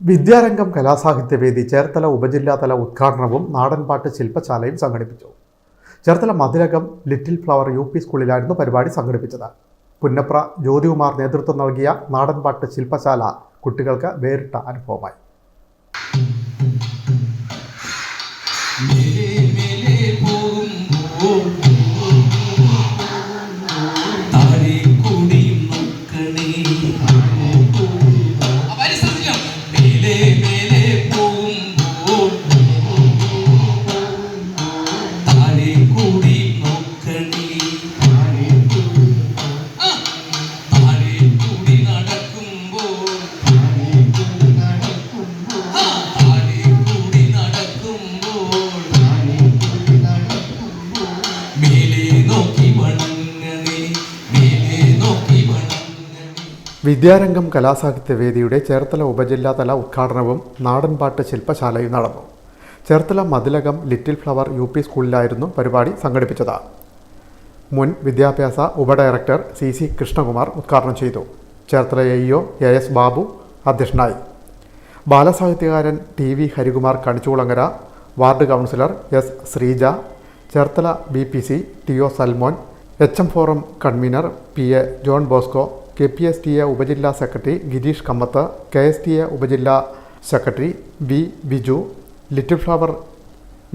വിദ്യാരംഗം കലാസാഹിത്യവേദി ചേർത്തല ഉപജില്ലാതല ഉദ്ഘാടനവും നാടൻപാട്ട് ശില്പശാലയും സംഘടിപ്പിച്ചു. Cherthala Mathilakam little flower U P സ്കൂളിലായിരുന്നു പരിപാടി സംഘടിപ്പിച്ചത്. പുന്നപ്ര ജ്യോതികുമാർ നേതൃത്വം നൽകിയ നാടൻപാട്ട് ശില്പശാല കുട്ടികൾക്ക് വേറിട്ട അനുഭവമായി. വിദ്യാരംഗം കലാസാഹിത്യവേദിയുടെ ചേർത്തല ഉപജില്ലാതല ഉദ്ഘാടനവും നാടൻപാട്ട് ശില്പശാലയും നടന്നു. Cherthala Mathilakam little flower U P സ്കൂളിലായിരുന്നു പരിപാടി സംഘടിപ്പിച്ചത്. മുൻ വിദ്യാഭ്യാസ ഉപഡയറക്ടർ സി സി കൃഷ്ണകുമാർ ഉദ്ഘാടനം ചെയ്തു. Cherthala A E O A S Babu അധ്യക്ഷനായി. ബാലസാഹിത്യകാരൻ T V Harikumar Kanichukulangara ward councillor S Sreeja Cherthala B P C T O Salmon H M forum convener P A John Bosco K P S T A ഉപജില്ലാ secretary Girish Kamath K S T A ഉപജില്ലാ secretary V Biju little flower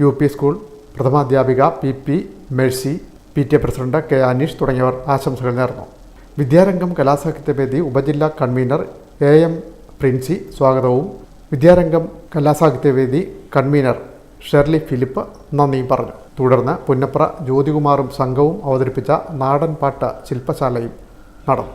U P school പ്രഥമാധ്യാപിക P P Mercy P T A president K Aneesh തുടങ്ങിയവർ ആശംസകൾ നേർന്നു. വിദ്യാരംഗം കലാസാഹിത്യവേദി ഉപജില്ലാ convener A M Princy സ്വാഗതവും വിദ്യാരംഗം Kalasahithyavedi convener Shirley Philip നന്ദിയും പറഞ്ഞു. തുടർന്ന് പുന്നപ്ര ജ്യോതികുമാറും സംഘവും അവതരിപ്പിച്ച നാടൻ പാട്ട് ശില്പശാലയും നടന്നു.